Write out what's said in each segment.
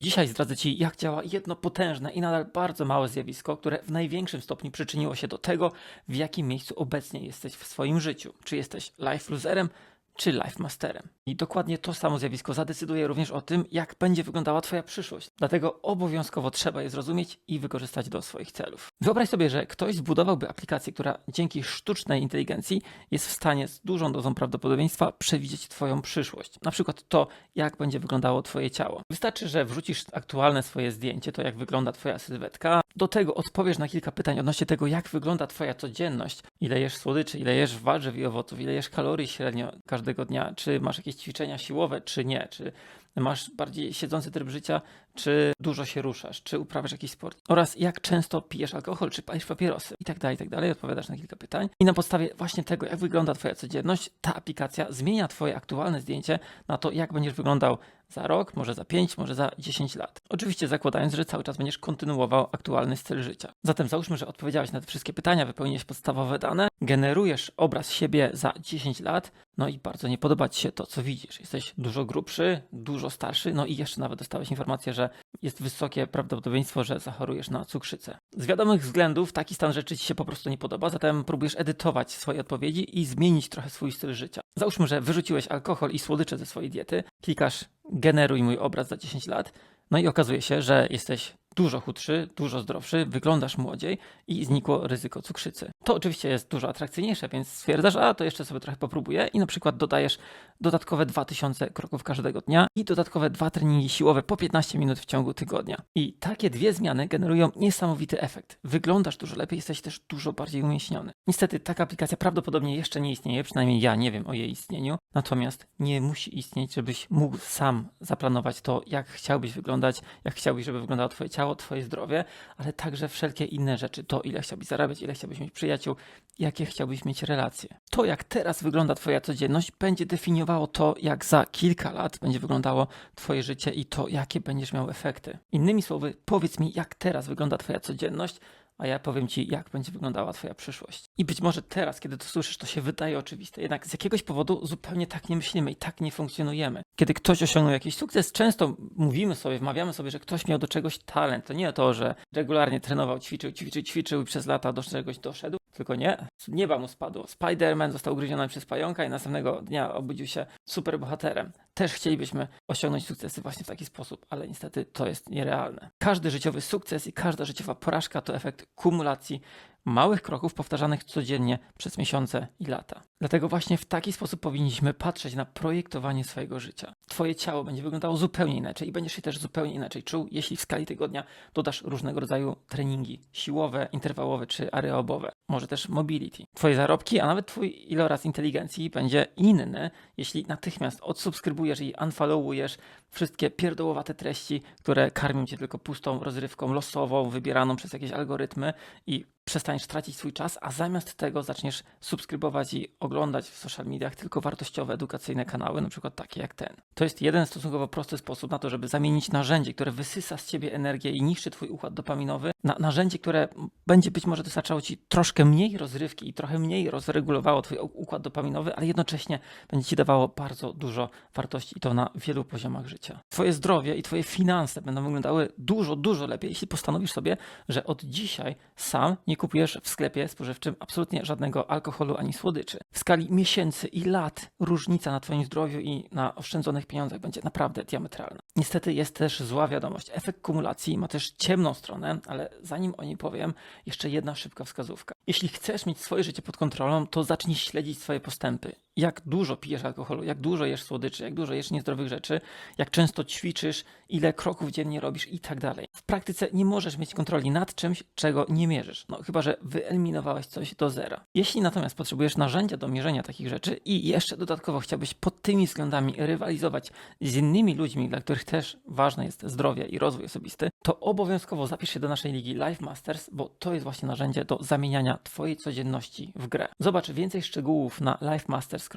Dzisiaj zdradzę Ci, jak działa jedno potężne i nadal bardzo małe zjawisko, które w największym stopniu przyczyniło się do tego, w jakim miejscu obecnie jesteś w swoim życiu. Czy jesteś life loserem, czy life masterem. I dokładnie to samo zjawisko zadecyduje również o tym, jak będzie wyglądała Twoja przyszłość. Dlatego obowiązkowo trzeba je zrozumieć i wykorzystać do swoich celów. Wyobraź sobie, że ktoś zbudowałby aplikację, która dzięki sztucznej inteligencji jest w stanie z dużą dozą prawdopodobieństwa przewidzieć Twoją przyszłość. Na przykład to, jak będzie wyglądało Twoje ciało. Wystarczy, że wrzucisz aktualne swoje zdjęcie, to jak wygląda Twoja sylwetka. Do tego odpowiesz na kilka pytań odnośnie tego, jak wygląda Twoja codzienność. Ile jesz słodyczy, ile jesz warzyw i owoców, ile jesz kalorii średnio każdego dnia, czy masz jakieś ćwiczenia siłowe, czy nie, czy masz bardziej siedzący tryb życia, czy dużo się ruszasz, czy uprawiasz jakiś sport oraz jak często pijesz alkohol, czy palisz papierosy i tak dalej, i tak dalej. Odpowiadasz na kilka pytań i na podstawie właśnie tego, jak wygląda Twoja codzienność, ta aplikacja zmienia Twoje aktualne zdjęcie na to, jak będziesz wyglądał za rok, może za 5, może za 10 lat. Oczywiście zakładając, że cały czas będziesz kontynuował aktualny styl życia. Zatem załóżmy, że odpowiedziałeś na te wszystkie pytania, wypełniłeś podstawowe dane, generujesz obraz siebie za 10 lat, no i bardzo nie podoba Ci się to, co widzisz. Jesteś dużo grubszy, dużo starszy, no i jeszcze nawet dostałeś informację, że jest wysokie prawdopodobieństwo, że zachorujesz na cukrzycę. Z wiadomych względów taki stan rzeczy Ci się po prostu nie podoba, zatem próbujesz edytować swoje odpowiedzi i zmienić trochę swój styl życia. Załóżmy, że wyrzuciłeś alkohol i słodycze ze swojej diety, klikasz generuj mój obraz za 10 lat, no i okazuje się, że jesteś dużo chudszy, dużo zdrowszy, wyglądasz młodziej i znikło ryzyko cukrzycy. To oczywiście jest dużo atrakcyjniejsze, więc stwierdzasz, a to jeszcze sobie trochę popróbuję i na przykład dodajesz dodatkowe 2000 kroków każdego dnia i dodatkowe dwa treningi siłowe po 15 minut w ciągu tygodnia. I takie dwie zmiany generują niesamowity efekt. Wyglądasz dużo lepiej, jesteś też dużo bardziej umieśniony. Niestety taka aplikacja prawdopodobnie jeszcze nie istnieje, przynajmniej ja nie wiem o jej istnieniu, natomiast nie musi istnieć, żebyś mógł sam zaplanować to, jak chciałbyś wyglądać, jak chciałbyś, żeby wyglądało twoje ciało, twoje zdrowie, ale także wszelkie inne rzeczy. To, ile chciałbyś zarabiać, ile chciałbyś mieć przyjaciół, jakie chciałbyś mieć relacje. To, jak teraz wygląda twoja codzienność, będzie definiowało to, jak za kilka lat będzie wyglądało twoje życie i to, jakie będziesz miał efekty. Innymi słowy, powiedz mi, jak teraz wygląda twoja codzienność, a ja powiem Ci, jak będzie wyglądała Twoja przyszłość. I być może teraz, kiedy to słyszysz, to się wydaje oczywiste, jednak z jakiegoś powodu zupełnie tak nie myślimy i tak nie funkcjonujemy. Kiedy ktoś osiągnął jakiś sukces, często mówimy sobie, wmawiamy sobie, że ktoś miał do czegoś talent. To nie to, że regularnie trenował, ćwiczył, ćwiczył, ćwiczył i przez lata do czegoś doszedł, tylko nie. Z nieba mu spadło. Spider-Man został ugryziony przez pająka i następnego dnia obudził się superbohaterem. Też chcielibyśmy osiągnąć sukcesy właśnie w taki sposób, ale niestety to jest nierealne. Każdy życiowy sukces i każda życiowa porażka to efekt kumulacji małych kroków powtarzanych codziennie przez miesiące i lata. Dlatego właśnie w taki sposób powinniśmy patrzeć na projektowanie swojego życia. Twoje ciało będzie wyglądało zupełnie inaczej i będziesz się też zupełnie inaczej czuł, jeśli w skali tygodnia dodasz różnego rodzaju treningi siłowe, interwałowe czy aerobowe, może też mobility. Twoje zarobki, a nawet twój iloraz inteligencji będzie inny, jeśli natychmiast odsubskrybujesz i unfollowujesz wszystkie pierdołowate treści, które karmią cię tylko pustą rozrywką losową, wybieraną przez jakieś algorytmy i przestaniesz tracić swój czas, a zamiast tego zaczniesz subskrybować i oglądać w social mediach tylko wartościowe, edukacyjne kanały, na przykład takie jak ten. To jest jeden stosunkowo prosty sposób na to, żeby zamienić narzędzie, które wysysa z ciebie energię i niszczy twój układ dopaminowy, na narzędzie, które będzie być może dostarczało ci troszkę mniej rozrywki i trochę mniej rozregulowało twój układ dopaminowy, ale jednocześnie będzie ci dawało bardzo dużo wartości i to na wielu poziomach życia. Twoje zdrowie i twoje finanse będą wyglądały dużo, dużo lepiej, jeśli postanowisz sobie, że od dzisiaj sam nie kupujesz w sklepie spożywczym absolutnie żadnego alkoholu ani słodyczy. W skali miesięcy i lat różnica na Twoim zdrowiu i na oszczędzonych pieniądzach będzie naprawdę diametralna. Niestety jest też zła wiadomość. Efekt kumulacji ma też ciemną stronę, ale zanim o niej powiem, jeszcze jedna szybka wskazówka. Jeśli chcesz mieć swoje życie pod kontrolą, to zacznij śledzić swoje postępy. Jak dużo pijesz alkoholu, jak dużo jesz słodyczy, jak dużo jesz niezdrowych rzeczy, jak często ćwiczysz, ile kroków dziennie robisz i tak dalej. W praktyce nie możesz mieć kontroli nad czymś, czego nie mierzysz. No chyba, że wyeliminowałeś coś do zera. Jeśli natomiast potrzebujesz narzędzia do mierzenia takich rzeczy i jeszcze dodatkowo chciałbyś pod tymi względami rywalizować z innymi ludźmi, dla których też ważne jest zdrowie i rozwój osobisty, to obowiązkowo zapisz się do naszej ligi Life Masters, bo to jest właśnie narzędzie do zamieniania Twojej codzienności w grę. Zobacz więcej szczegółów na Life Masters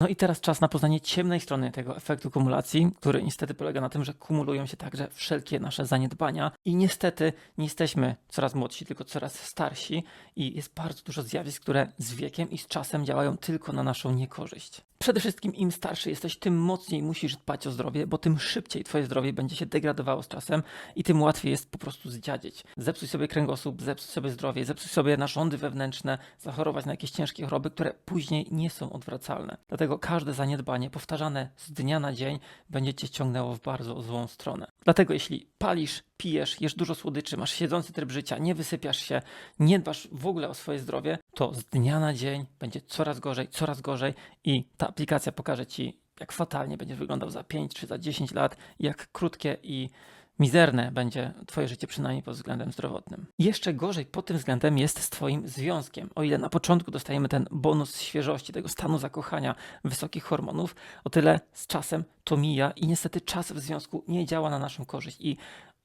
No i teraz czas na poznanie ciemnej strony tego efektu kumulacji, który niestety polega na tym, że kumulują się także wszelkie nasze zaniedbania i niestety nie jesteśmy coraz młodsi, tylko coraz starsi i jest bardzo dużo zjawisk, które z wiekiem i z czasem działają tylko na naszą niekorzyść. Przede wszystkim im starszy jesteś, tym mocniej musisz dbać o zdrowie, bo tym szybciej twoje zdrowie będzie się degradowało z czasem i tym łatwiej jest po prostu zdziadzieć. Zepsuj sobie kręgosłup, zepsuj sobie zdrowie, zepsuj sobie narządy wewnętrzne, zachorować na jakieś ciężkie choroby, które później nie są odwracalne. Dlatego każde zaniedbanie powtarzane z dnia na dzień będzie cię ciągnęło w bardzo złą stronę. Dlatego jeśli palisz, pijesz, jesz dużo słodyczy, masz siedzący tryb życia, nie wysypiasz się, nie dbasz w ogóle o swoje zdrowie, to z dnia na dzień będzie coraz gorzej, coraz gorzej i ta aplikacja pokaże ci, jak fatalnie będziesz wyglądał za 5 czy za 10 lat, jak krótkie i mizerne będzie Twoje życie, przynajmniej pod względem zdrowotnym. Jeszcze gorzej pod tym względem jest z Twoim związkiem. O ile na początku dostajemy ten bonus świeżości, tego stanu zakochania, wysokich hormonów, o tyle z czasem to mija i niestety czas w związku nie działa na naszą korzyść. I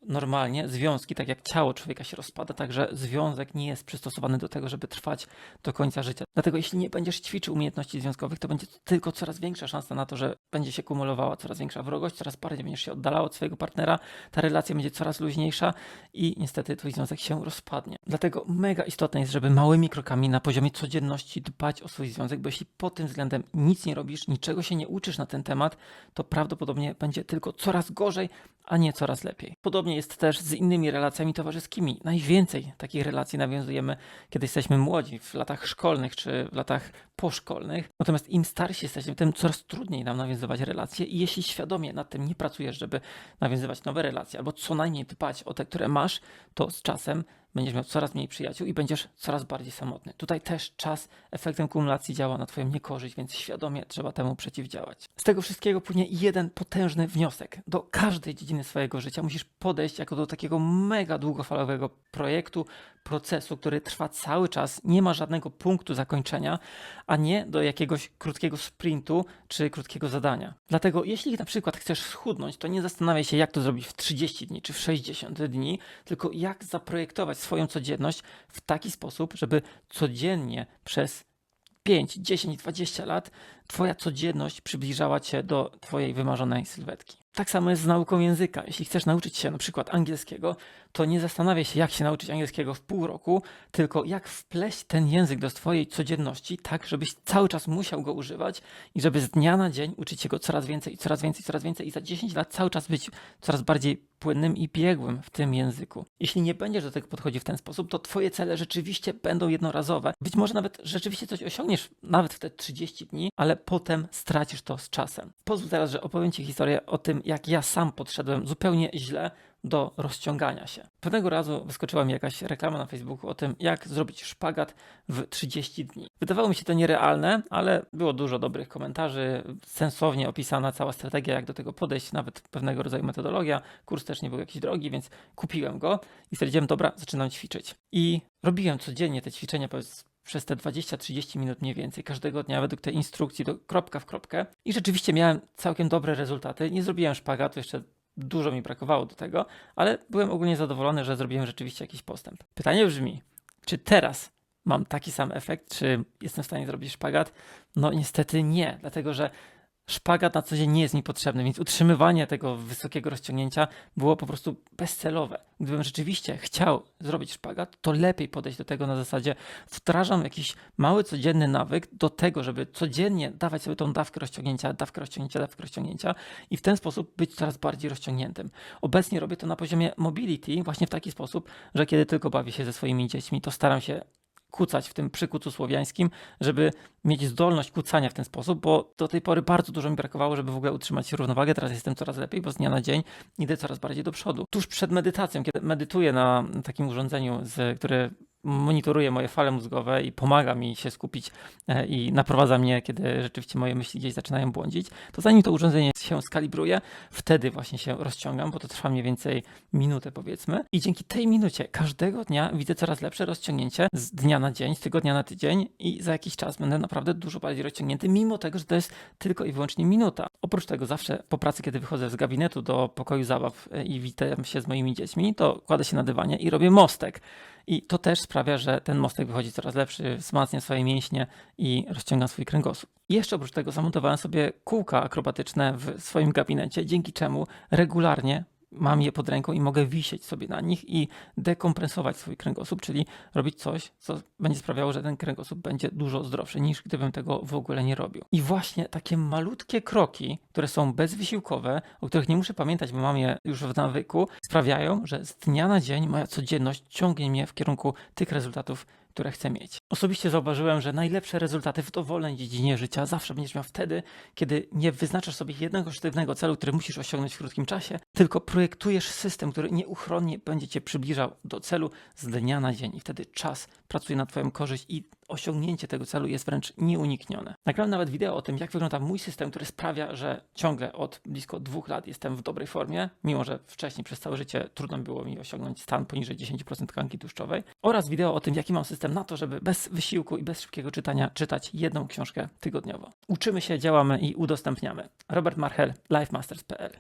normalnie związki, tak jak ciało człowieka się rozpada, także związek nie jest przystosowany do tego, żeby trwać do końca życia. Dlatego jeśli nie będziesz ćwiczył umiejętności związkowych, to będzie tylko coraz większa szansa na to, że będzie się kumulowała coraz większa wrogość, coraz bardziej będziesz się oddalał od swojego partnera, ta relacja będzie coraz luźniejsza i niestety twój związek się rozpadnie. Dlatego mega istotne jest, żeby małymi krokami na poziomie codzienności dbać o swój związek, bo jeśli pod tym względem nic nie robisz, niczego się nie uczysz na ten temat, to prawdopodobnie będzie tylko coraz gorzej, a nie coraz lepiej. Podobnie jest też z innymi relacjami towarzyskimi. Najwięcej takich relacji nawiązujemy, kiedy jesteśmy młodzi, w latach szkolnych czy w latach poszkolnych. Natomiast im starsi jesteśmy, tym coraz trudniej nam nawiązywać relacje i jeśli świadomie nad tym nie pracujesz, żeby nawiązywać nowe relacje albo co najmniej dbać o te, które masz, to z czasem będziesz miał coraz mniej przyjaciół i będziesz coraz bardziej samotny. Tutaj też czas efektem kumulacji działa na Twoją niekorzyść, więc świadomie trzeba temu przeciwdziałać. Z tego wszystkiego płynie jeden potężny wniosek. Do każdej dziedziny swojego życia musisz podejść jako do takiego mega długofalowego projektu, procesu, który trwa cały czas, nie ma żadnego punktu zakończenia, a nie do jakiegoś krótkiego sprintu czy krótkiego zadania. Dlatego, jeśli na przykład chcesz schudnąć, to nie zastanawiaj się, jak to zrobić w 30 dni czy w 60 dni, tylko jak zaprojektować swoją codzienność w taki sposób, żeby codziennie przez 5, 10, 20 lat Twoja codzienność przybliżała Cię do Twojej wymarzonej sylwetki. Tak samo jest z nauką języka. Jeśli chcesz nauczyć się na przykład angielskiego, to nie zastanawiaj się, jak się nauczyć angielskiego w pół roku, tylko jak wpleść ten język do Twojej codzienności, tak żebyś cały czas musiał go używać i żeby z dnia na dzień uczyć się go coraz więcej, coraz więcej, coraz więcej i za 10 lat cały czas być coraz bardziej płynnym i biegłym w tym języku. Jeśli nie będziesz do tego podchodził w ten sposób, to Twoje cele rzeczywiście będą jednorazowe. Być może nawet rzeczywiście coś osiągniesz, nawet w te 30 dni, ale potem stracisz to z czasem. Pozwól teraz, że opowiem Ci historię o tym, jak ja sam podszedłem zupełnie źle do rozciągania się. Pewnego razu wyskoczyła mi jakaś reklama na Facebooku o tym, jak zrobić szpagat w 30 dni. Wydawało mi się to nierealne, ale było dużo dobrych komentarzy, sensownie opisana cała strategia, jak do tego podejść, nawet pewnego rodzaju metodologia. Kurs też nie był jakiś drogi, więc kupiłem go i stwierdziłem, dobra, zaczynam ćwiczyć. I robiłem codziennie te ćwiczenia, powiedz przez te 20-30 minut mniej więcej każdego dnia według tej instrukcji, do kropka w kropkę. I rzeczywiście miałem całkiem dobre rezultaty. Nie zrobiłem szpagatu, jeszcze dużo mi brakowało do tego, ale byłem ogólnie zadowolony, że zrobiłem rzeczywiście jakiś postęp. Pytanie brzmi, czy teraz mam taki sam efekt, czy jestem w stanie zrobić szpagat? No niestety nie, dlatego że szpagat na co dzień nie jest mi potrzebny, więc utrzymywanie tego wysokiego rozciągnięcia było po prostu bezcelowe. Gdybym rzeczywiście chciał zrobić szpagat, to lepiej podejść do tego na zasadzie wdrażam jakiś mały codzienny nawyk do tego, żeby codziennie dawać sobie tą dawkę rozciągnięcia, dawkę rozciągnięcia, dawkę rozciągnięcia i w ten sposób być coraz bardziej rozciągniętym. Obecnie robię to na poziomie mobility właśnie w taki sposób, że kiedy tylko bawię się ze swoimi dziećmi, to staram się kucać w tym przykucu słowiańskim, żeby mieć zdolność kucania w ten sposób, bo do tej pory bardzo dużo mi brakowało, żeby w ogóle utrzymać równowagę. Teraz jestem coraz lepiej, bo z dnia na dzień idę coraz bardziej do przodu. Tuż przed medytacją, kiedy medytuję na takim urządzeniu, z, które monitoruje moje fale mózgowe i pomaga mi się skupić e, i naprowadza mnie, kiedy rzeczywiście moje myśli gdzieś zaczynają błądzić, to zanim to urządzenie się skalibruje, wtedy właśnie się rozciągam, bo to trwa mniej więcej minutę powiedzmy i dzięki tej minucie każdego dnia widzę coraz lepsze rozciągnięcie z dnia na dzień, z tygodnia na tydzień i za jakiś czas będę naprawdę dużo bardziej rozciągnięty, mimo tego, że to jest tylko i wyłącznie minuta. Oprócz tego zawsze po pracy, kiedy wychodzę z gabinetu do pokoju zabaw e, i witam się z moimi dziećmi, to kładę się na dywanie i robię mostek. I to też sprawia, że ten mostek wychodzi coraz lepszy, wzmacnia swoje mięśnie i rozciąga swój kręgosłup. Jeszcze oprócz tego zamontowałem sobie kółka akrobatyczne w swoim gabinecie, dzięki czemu regularnie mam je pod ręką i mogę wisieć sobie na nich i dekompresować swój kręgosłup, czyli robić coś, co będzie sprawiało, że ten kręgosłup będzie dużo zdrowszy niż gdybym tego w ogóle nie robił. I właśnie takie malutkie kroki, które są bezwysiłkowe, o których nie muszę pamiętać, bo mam je już w nawyku, sprawiają, że z dnia na dzień moja codzienność ciągnie mnie w kierunku tych rezultatów, które chcę mieć. Osobiście zauważyłem, że najlepsze rezultaty w dowolnej dziedzinie życia zawsze będziesz miał wtedy, kiedy nie wyznaczasz sobie jednego sztywnego celu, który musisz osiągnąć w krótkim czasie, tylko projektujesz system, który nieuchronnie będzie cię przybliżał do celu z dnia na dzień i wtedy czas pracuje na twoją korzyść i osiągnięcie tego celu jest wręcz nieuniknione. Nagrałem nawet wideo o tym, jak wygląda mój system, który sprawia, że ciągle od blisko dwóch lat jestem w dobrej formie, mimo że wcześniej przez całe życie trudno było mi osiągnąć stan poniżej 10% tkanki tłuszczowej, oraz wideo o tym, jaki mam system na to, żeby bez wysiłku i bez szybkiego czytania czytać jedną książkę tygodniowo. Uczymy się, działamy i udostępniamy. Robert Marchel, lifemasters.pl